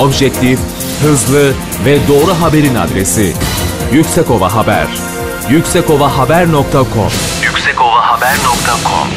Objektif, hızlı ve doğru haberin adresi. Yüksekova Haber. yüksekovahaber.com yüksekovahaber.com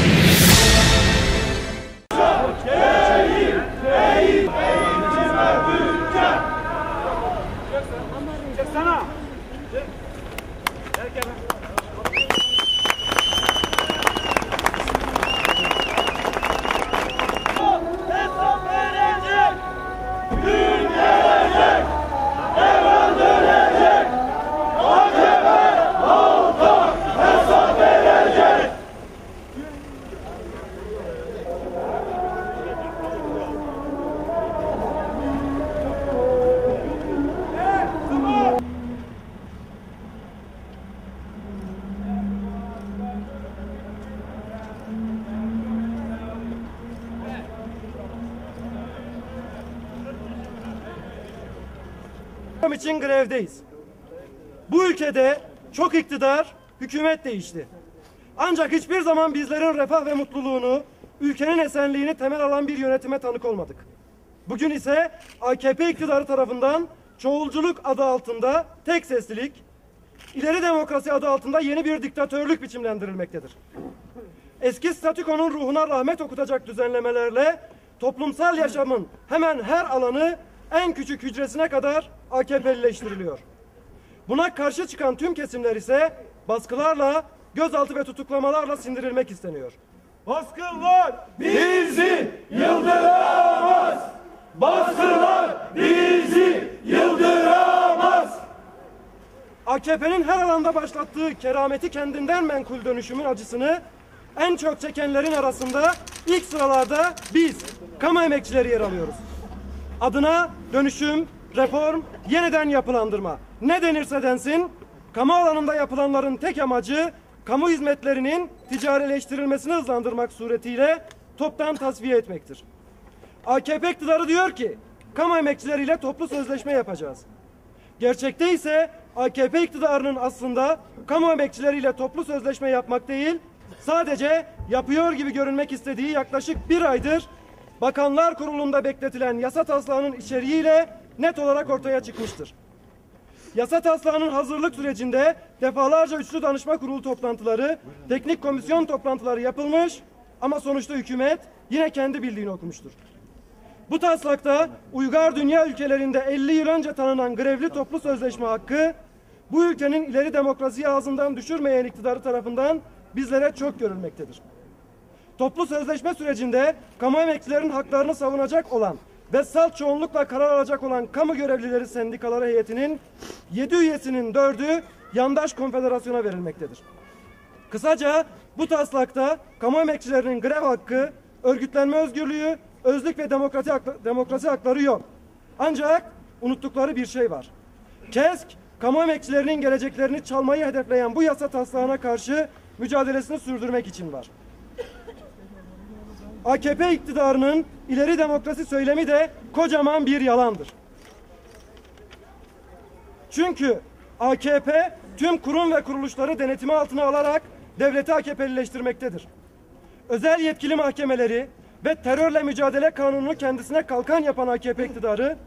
için grevdeyiz. Bu ülkede çok iktidar, hükümet değişti. Ancak hiçbir zaman bizlerin refah ve mutluluğunu, ülkenin esenliğini temel alan bir yönetime tanık olmadık. Bugün ise AKP iktidarı tarafından çoğulculuk adı altında tek seslilik, ileri demokrasi adı altında yeni bir diktatörlük biçimlendirilmektedir. Eski statükonun ruhuna rahmet okutacak düzenlemelerle toplumsal yaşamın hemen her alanı en küçük hücresine kadar AKP'lileştiriliyor. Buna karşı çıkan tüm kesimler ise baskılarla, gözaltı ve tutuklamalarla sindirilmek isteniyor. Baskınlar bizi yıldıramaz. Baskınlar bizi yıldıramaz. AKP'nin her alanda başlattığı kerameti kendinden menkul dönüşümün acısını en çok çekenlerin arasında ilk sıralarda biz, kamu emekçileri yer alıyoruz. Adına dönüşüm, reform, yeniden yapılandırma. Ne denirse densin, kamu alanında yapılanların tek amacı kamu hizmetlerinin ticarileştirilmesini hızlandırmak suretiyle toptan tasfiye etmektir. AKP iktidarı diyor ki, kamu emekçileriyle toplu sözleşme yapacağız. Gerçekte ise AKP iktidarının aslında kamu emekçileriyle toplu sözleşme yapmak değil, sadece yapıyor gibi görünmek istediği yaklaşık bir aydır Bakanlar Kurulu'nda bekletilen yasa taslağının içeriğiyle net olarak ortaya çıkmıştır. Yasa taslağının hazırlık sürecinde defalarca üçlü danışma kurulu toplantıları, teknik komisyon toplantıları yapılmış ama sonuçta hükümet yine kendi bildiğini okumuştur. Bu taslakta uygar dünya ülkelerinde 50 yıl önce tanınan grevli toplu sözleşme hakkı bu ülkenin ileri demokrasiyi ağzından düşürmeyen iktidarı tarafından bizlere çok görülmektedir. Toplu sözleşme sürecinde kamu emekçilerin haklarını savunacak olan ve salt çoğunlukla karar alacak olan kamu görevlileri sendikaları heyetinin 7 üyesinin 4'ü yandaş konfederasyona verilmektedir. Kısaca bu taslakta kamu emekçilerinin grev hakkı, örgütlenme özgürlüğü, özlük ve demokrasi, demokrasi hakları yok. Ancak unuttukları bir şey var. KESK, kamu emekçilerinin geleceklerini çalmayı hedefleyen bu yasa taslağına karşı mücadelesini sürdürmek için var. AKP iktidarının ileri demokrasi söylemi de kocaman bir yalandır. Çünkü AKP tüm kurum ve kuruluşları denetimi altına alarak devleti AKP'lileştirmektedir. Özel yetkili mahkemeleri ve terörle mücadele kanununu kendisine kalkan yapan AKP iktidarı,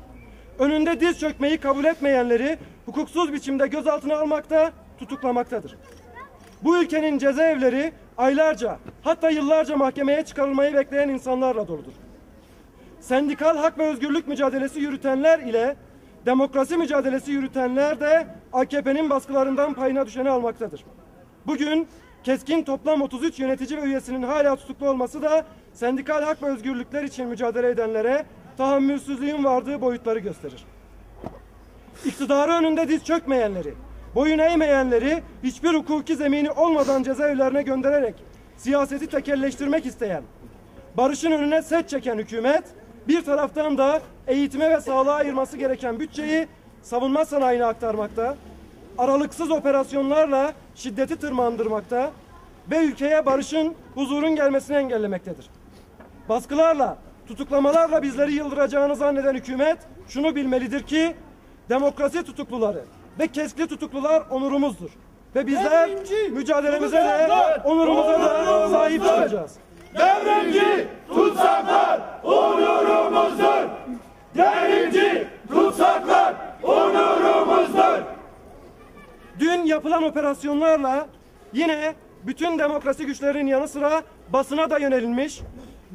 önünde diz çökmeyi kabul etmeyenleri hukuksuz biçimde gözaltına almakta, tutuklamaktadır. Bu ülkenin cezaevleri aylarca hatta yıllarca mahkemeye çıkarılmayı bekleyen insanlarla doludur. Sendikal hak ve özgürlük mücadelesi yürütenler ile demokrasi mücadelesi yürütenler de AKP'nin baskılarından payına düşeni almaktadır. Bugün keskin toplam 33 yönetici ve üyesinin hala tutuklu olması da sendikal hak ve özgürlükler için mücadele edenlere tahammülsüzlüğün vardığı boyutları gösterir. İktidarı önünde diz çökmeyenleri, boyun eğmeyenleri hiçbir hukuki zemini olmadan cezaevlerine göndererek siyaseti tekelleştirmek isteyen, barışın önüne set çeken hükümet, bir taraftan da eğitime ve sağlığa ayırması gereken bütçeyi savunma sanayine aktarmakta, aralıksız operasyonlarla şiddeti tırmandırmakta ve ülkeye barışın, huzurun gelmesini engellemektedir. Baskılarla, tutuklamalarla bizleri yıldıracağını zanneden hükümet şunu bilmelidir ki demokrasi tutukluları ve keskli tutuklular onurumuzdur. Ve bizler mücadelemize de onurumuza da sahip çıkacağız. Devrimci tutsaklar onurumuzdur. Devrimci tutsaklar onurumuzdur. Dün yapılan operasyonlarla yine bütün demokrasi güçlerinin yanı sıra basına da yönelilmiş,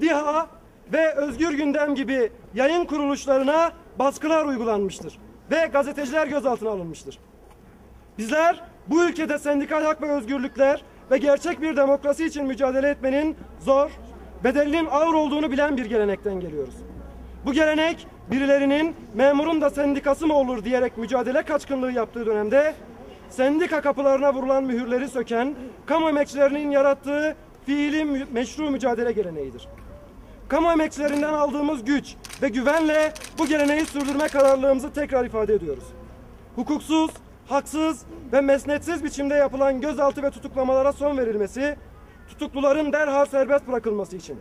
DİHA ve Özgür Gündem gibi yayın kuruluşlarına baskılar uygulanmıştır ve gazeteciler gözaltına alınmıştır. Bizler bu ülkede sendikal hak ve özgürlükler ve gerçek bir demokrasi için mücadele etmenin zor, bedelinin ağır olduğunu bilen bir gelenekten geliyoruz. Bu gelenek birilerinin memurun da sendikası mı olur diyerek mücadele kaçkınlığı yaptığı dönemde sendika kapılarına vurulan mühürleri söken kamu emekçilerinin yarattığı fiili meşru mücadele geleneğidir. Kamu emekçilerinden aldığımız güç ve güvenle bu geleneği sürdürme kararlılığımızı tekrar ifade ediyoruz. Hukuksuz, haksız ve mesnetsiz biçimde yapılan gözaltı ve tutuklamalara son verilmesi, tutukluların derhal serbest bırakılması için,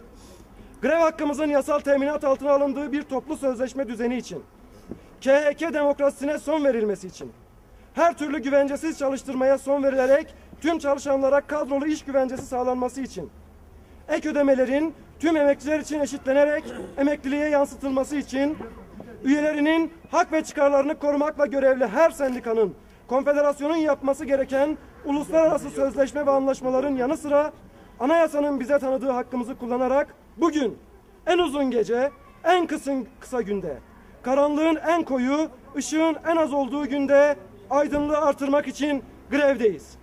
grev hakkımızın yasal teminat altına alındığı bir toplu sözleşme düzeni için, KHK demokrasisine son verilmesi için, her türlü güvencesiz çalıştırmaya son verilerek tüm çalışanlara kadrolu iş güvencesi sağlanması için, ek ödemelerin tüm emekçiler için eşitlenerek emekliliğe yansıtılması için üyelerinin hak ve çıkarlarını korumakla görevli her sendikanın konfederasyonun yapması gereken uluslararası sözleşme ve anlaşmaların yanı sıra anayasanın bize tanıdığı hakkımızı kullanarak bugün en uzun gece en kısın kısa günde karanlığın en koyu ışığın en az olduğu günde aydınlığı artırmak için grevdeyiz.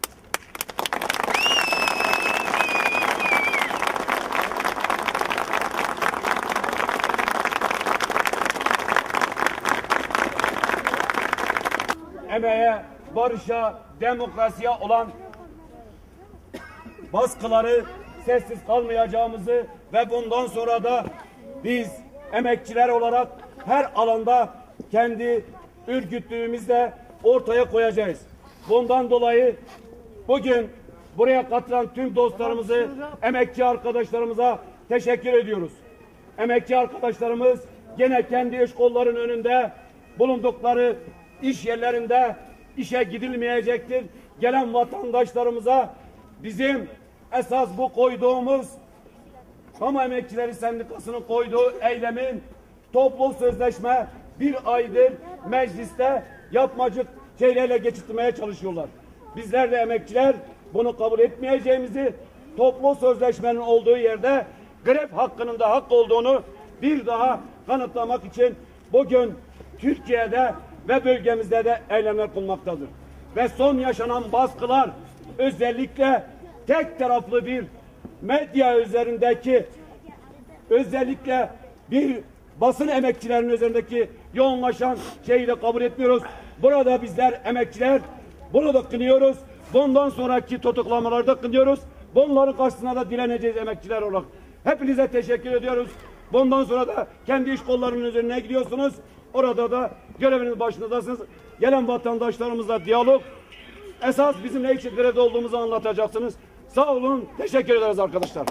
Emeğe, barışa, demokrasiye olan baskıları sessiz kalmayacağımızı ve bundan sonra da biz emekçiler olarak her alanda kendi ürküttüğümüzle ortaya koyacağız. Bundan dolayı bugün buraya katılan tüm dostlarımızı, emekçi arkadaşlarımıza teşekkür ediyoruz. Emekçi arkadaşlarımız gene kendi iş kollarının önünde bulundukları iş yerlerinde işe gidilmeyecektir. Gelen vatandaşlarımıza bizim esas bu koyduğumuz Kamu Emekçileri Sendikası'nın koyduğu eylemin toplu sözleşme bir aydır mecliste yapmacık şeylerle geçirtmeye çalışıyorlar. Bizler de emekçiler bunu kabul etmeyeceğimizi toplu sözleşmenin olduğu yerde grev hakkının da hak olduğunu bir daha kanıtlamak için bugün Türkiye'de ve bölgemizde de eylemler bulmaktadır. Ve son yaşanan baskılar özellikle tek taraflı bir medya üzerindeki özellikle bir basın emekçilerinin üzerindeki yoğunlaşan şeyi de kabul etmiyoruz. Burada bizler emekçiler bunu da kınıyoruz. Bundan sonraki tutuklamaları da kınıyoruz. Bunların karşısına da direneceğiz emekçiler olarak. Hepinize teşekkür ediyoruz. Bundan sonra da kendi iş kollarının üzerine gidiyorsunuz. Orada da göreviniz başındasınız. Gelen vatandaşlarımızla diyalog. Esas bizim ne için grevde olduğumuzu anlatacaksınız. Sağ olun. Teşekkür ederiz arkadaşlar.